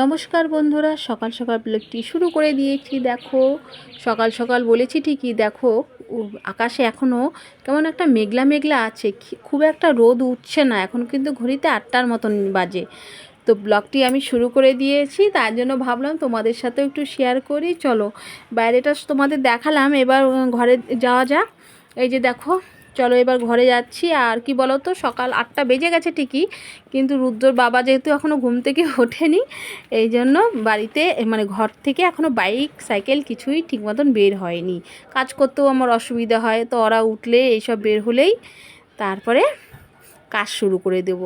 নমস্কার বন্ধুরা, সকাল সকাল ব্লগটি শুরু করে দিয়েছি। দেখো, সকাল সকাল বলেছি ঠিকই, দেখো আকাশে এখনও কেমন একটা মেঘলা মেঘলা আছে। খুব একটা রোদ উঠছে না, এখন কিন্তু ঘড়িতে আটটার মতন বাজে। তো ব্লগটি আমি শুরু করে দিয়েছি, তার জন্য ভাবলাম তোমাদের সাথেও একটু শেয়ার করি। চলো, বাইরেটা তোমাদের দেখালাম, এবার ঘরে যাওয়া যাক। এই যে দেখো চলো এবার ঘরে যাচ্ছি। আর কি বলো তো সকাল আটটা বেজে গেছে ঠিকই, কিন্তু রুদ্রর বাবা যেহেতু এখনও ঘুম থেকে ওঠেনি, এই জন্য বাড়িতে মানে ঘর থেকে এখনও বাইক, সাইকেল কিছুই ঠিক মতন বের হয়নি। কাজ করতেও আমার অসুবিধা হয়, তো ওরা উঠলে এইসব বের হলেই তারপরে কাজ শুরু করে দেব।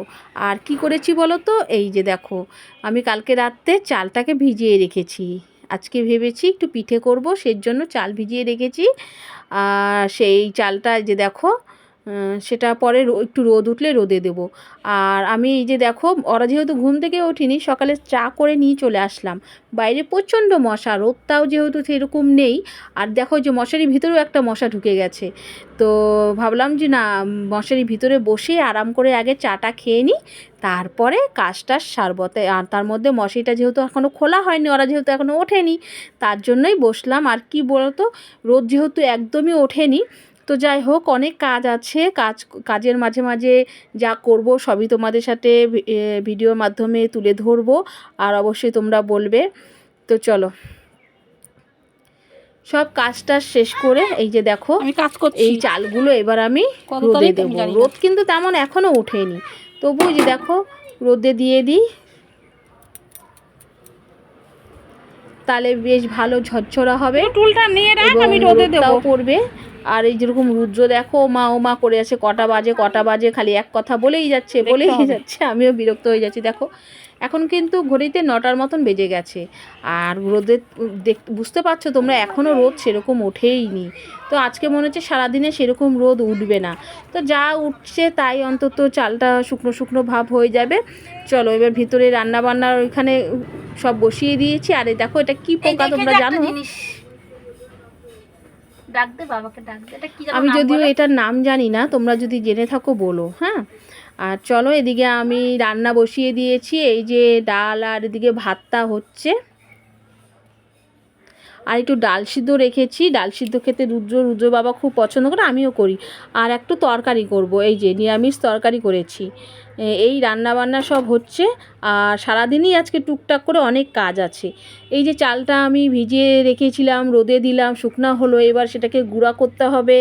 আর কি করেছি বলো তো এই যে দেখো, আমি কালকে রাত্রে চালটাকে ভিজিয়ে রেখেছি। আজকে ভেবেছি একটু পিঠে করব সেজন্য চাল ভিজিয়ে রেখেছি। আর সেই চালটা যে দেখো সেটা পরে একটু রোদ উঠলে রোদে দেবো। আর আমি এই যে দেখো, ওরা যেহেতু ঘুম থেকে ওঠিনি, সকালে চা করে নিয়ে চলে আসলাম। বাইরে প্রচণ্ড মশা, রোদটাও যেহেতু সেরকম নেই। আর দেখো যে মশারির ভিতরেও একটা মশা ঢুকে গেছে। তো ভাবলাম যে না, মশারির ভিতরে বসে আরাম করে আগে চাটা খেয়ে নিই, তারপরে কাজটা সারবো। তাই- আর তার মধ্যে মশারিটা যেহেতু এখনও খোলা হয়নি, ওরা যেহেতু এখনও ওঠেনি, তার জন্যই বসলাম। আর কি বলতো, রোদ যেহেতু একদমই ওঠেনি তো যাই হোক অনেক কাজ আছে। কাজ কাজের মাঝে মাঝে যা করব সবই তোমাদের সাথে ভিডিওর মাধ্যমে তুলে ধরবো। আর অবশ্যই তোমরা বলবে। তো চলো। সব কাজটা শেষ করে এই যে দেখো আমি কাজ করছি। এই চালগুলো এবার আমি রোদে দেবো। রোদ কিন্তু তেমন এখনও ওঠেনি। তবু যে দেখো রোদে দিয়ে দিই। তাহলে বেশ ভালো ঝরঝরা হবে। টুলটা নিয়ে রাখ আমি রোদে দেবো। পড়বে। আর এই যেরকম রুদ্র দেখো মা ও মা করে আছে কটা বাজে কটা বাজে খালি এক কথা বলেই যাচ্ছে বলেই যাচ্ছে আমিও বিরক্ত হয়ে যাচ্ছি। দেখো এখন কিন্তু ঘড়িতে নটার মতন বেজে গেছে। আর রোদের দেখ বুঝতে পারছ তোমরা এখনও রোদ সেরকম ওঠেই নি। তো আজকে মনে হচ্ছে সারাদিনে সেরকম রোদ উঠবে না। তো যা উঠছে তাই অন্তত চালটা শুকনো শুকনো ভাব হয়ে যাবে। চলো এবার ভিতরে রান্না বান্নার ওইখানে সব বসিয়ে দিয়েছি। আর এই দেখো এটা কি পোকা তোমরা জানো? ডাক দে বাবাকে ডাক দে। এটা কি আমি যদিও? এটার নাম জানি না তোমরা যদি জেনে থাকো বলো হ্যাঁ? আর চলো এদিকে আমি রান্না বসিয়ে দিয়েছি এই যে ডাল আর এদিকে ভাতটা হচ্ছে। আর একটু ডাল সিদ্ধ রেখেছি। ডাল সিদ্ধ খেতে রুদ্র রুদ্র বাবা খুব পছন্দ করে, আমিও করি। আর একটু তরকারি করব, এই যে নিরামিষ তরকারি করেছি। এই রান্না বান্না সব হচ্ছে, আর সারাদিনই আজকে টুকটাক করে অনেক কাজ আছে। এই যে চালটা আমি ভিজিয়ে রেখেছিলাম, রোদে দিলাম, শুকনা হলো, এবার সেটাকে গুঁড়া করতে হবে।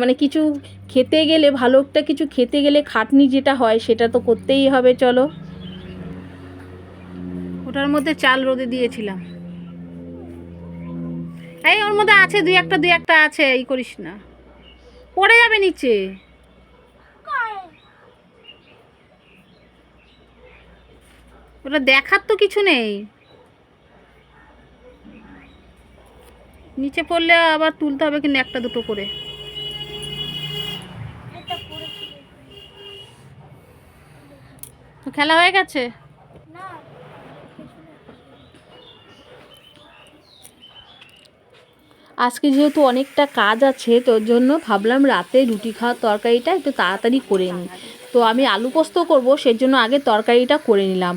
মানে কিছু খেতে গেলে, ভালো একটা কিছু খেতে গেলে খাটনি যেটা হয়, সেটা তো করতেই হবে, চলো। ওটার মধ্যে চাল রোদে দিয়েছিলাম। এই, ওর মধ্যে আছে, দুই একটা দুই একটা আছে, এই করিস না। পড়ে যাবে নিচে। ওটা দেখার তো কিছু নেই। নিচে পড়লে আবার তুলতে হবে কিন্তু একটা দুটো করে। খেলা হয়ে গেছে? আজকে যেহেতু অনেকটা কাজ আছে তোর জন্য ভাবলাম রাতে রুটি খাওয়ার তরকারিটা একটু তাড়াতাড়ি করে নিই। তো আমি আলু পোস্ত করব সেই জন্য আগে তরকারিটা করে নিলাম।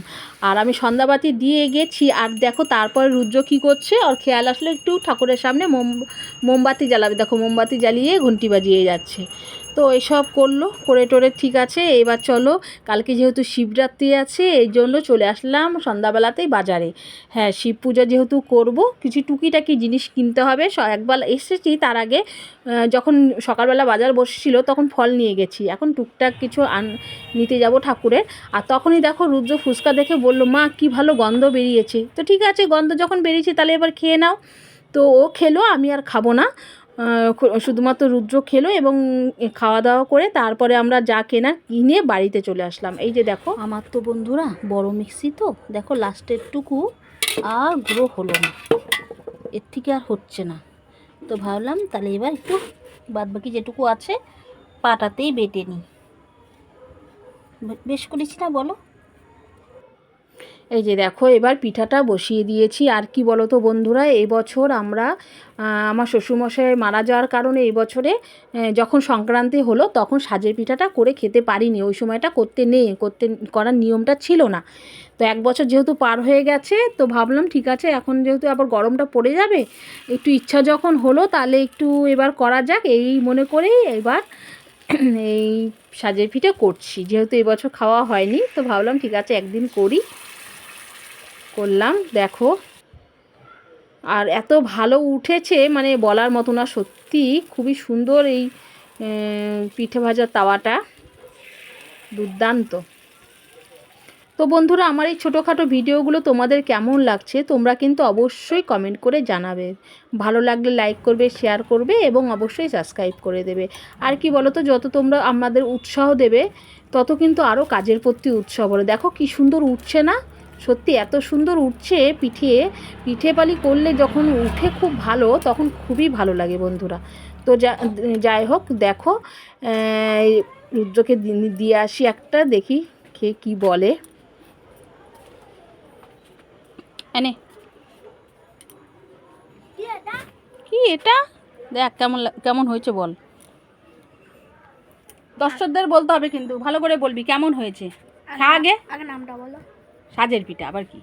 আর আমি সন্ধ্যাবাতি দিয়ে গেছি, আর দেখো তারপর রুদ্র কি করছে আর খেয়াল আসলে একটু ঠাকুরের সামনে মোম, মোমবাতি জ্বালাবে। দেখো মোমবাতি জ্বালিয়ে ঘন্টি বাজিয়ে যাচ্ছে। তো এসব করল, করে টোরে ঠিক আছে, এবার চলো, কালকে যেহেতু শিবরাত্রি আছে, এই জন্য চলে আসলাম সন্ধ্যাবেলাতেই বাজারে। হ্যাঁ শিব পুজো যেহেতু করব, কিছু টুকিটাকি জিনিস কিনতে হবে একবার এসেছি তার আগে যখন সকালবেলা বাজার বসেছিল তখন ফল নিয়ে গেছি, এখন টুকটাক কিছু আন, নিতে যাব ঠাকুরের, আর তখনই দেখো রুদ্র ফুচকা দেখে বলল, মা, কি ভালো গন্ধ বেরিয়েছে। তো ঠিক আছে, গন্ধ যখন বেরিয়েছে তাহলে এবার খেয়ে নাও। তো ও খেলো, আমি আর খাব না। শুধুমাত্র রুদ্র খেলো এবং খাওয়া দাওয়া করে তারপরে আমরা যা কেনা কিনে বাড়িতে চলে আসলাম। এই যে দেখো। আমার তো বন্ধুরা, বড় মিক্সি তো। দেখো লাস্টের টুকু আর গ্রো হলো না। এর থেকে আর হচ্ছে না। তো ভাবলাম, তাহলে এবার একটু বাদবাকি যেটুকু আছে, পাটাতেই বেটে নিই। বেশ করেছি না বলো? এই যে দেখো, এবার পিঠাটা বসিয়ে দিয়েছি। আর কি বলো তো বন্ধুরা, এই বছর আমরা আমার শ্বশুরমশাই মারা যাওয়ার কারণে এই বছরে যখন সংক্রান্তি হলো, তখন সাজের পিঠাটা করে খেতে পারিনি। ওই সময়টা করতে নেই, করতে, করার নিয়মটা ছিল না। তো এক বছর যেহেতু পার হয়ে গেছে, তো ভাবলাম ঠিক আছে, এখন যেহেতু আবার গরমটা পড়ে যাবে, একটু ইচ্ছা যখন হলো, তাহলে একটু এবার করা যাক। এই মনে করেই এবার এই সাজের পিঠে করছি। যেহেতু এবছর খাওয়া হয়নি, তো ভাবলাম ঠিক আছে, একদিন করি। করলাম, দেখো। আর এত ভালো উঠেছে মানে বলার মতো না, সত্যি খুবই সুন্দর এই পিঠে ভাজার তাওয়াটা। দুর্দান্ত। তো বন্ধুরা, আমার এই ছোটোখাটো ভিডিওগুলো তোমাদের কেমন লাগছে, তোমরা কিন্তু অবশ্যই কমেন্ট করে জানাবে। ভালো লাগলে লাইক করবে শেয়ার করবে এবং অবশ্যই সাবস্ক্রাইব করে দেবে। আর কি বলো তো যত তোমরা আমাদের উৎসাহ দেবে, তত কিন্তু আরও কাজের প্রতি উৎসাহ বলো দেখো কি সুন্দর উঠছে না? সত্যি এত সুন্দর উঠছে পিঠে। পিঠে পালি করলে যখন উঠে খুব ভালো তখন খুবই ভালো লাগে বন্ধুরা। তো যা যাই হোক দেখো রুদ্রকে দিয়ে আসি একটা দেখি কে কি বলে। এনে কি এটা? দেখ কেমন কেমন হয়েছে বল। দর্শকদের বলতে হবে কিন্তু ভালো করে বলবি কেমন হয়েছে? খা আগে। আগে নামটা বলো। সাজের পিঠা আবার কি?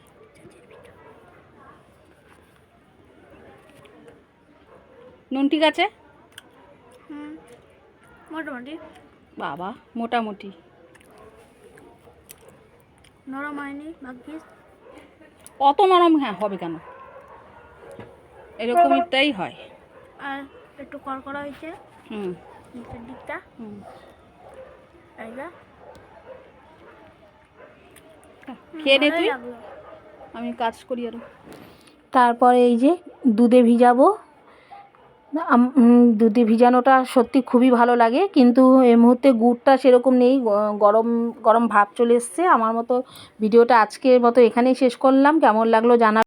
নুন ঠিক আছে? হুম মোটামুটি। বাবা মোটামুটি। নরম হয়নি ভাগ্যিস অত নরম হ্যাঁ হবে কেন? এরকমটাই হয়। আর একটু কড়কড়া হয়েছে। হুম। নিচের দিকটা। হুম। এইটা খেয়ে নে তুই। আমি কাজ করি আরও। তারপরে এই যে দুধে ভিজাবো। আম- দুধে ভিজানোটা সত্যি খুবই ভালো লাগে কিন্তু এই মুহূর্তে গুড়টা সেরকম নেই গরম গরম ভাব চলে এসছে। আমার মতো ভিডিওটা আজকের মতো এখানেই শেষ করলাম। কেমন লাগল জানা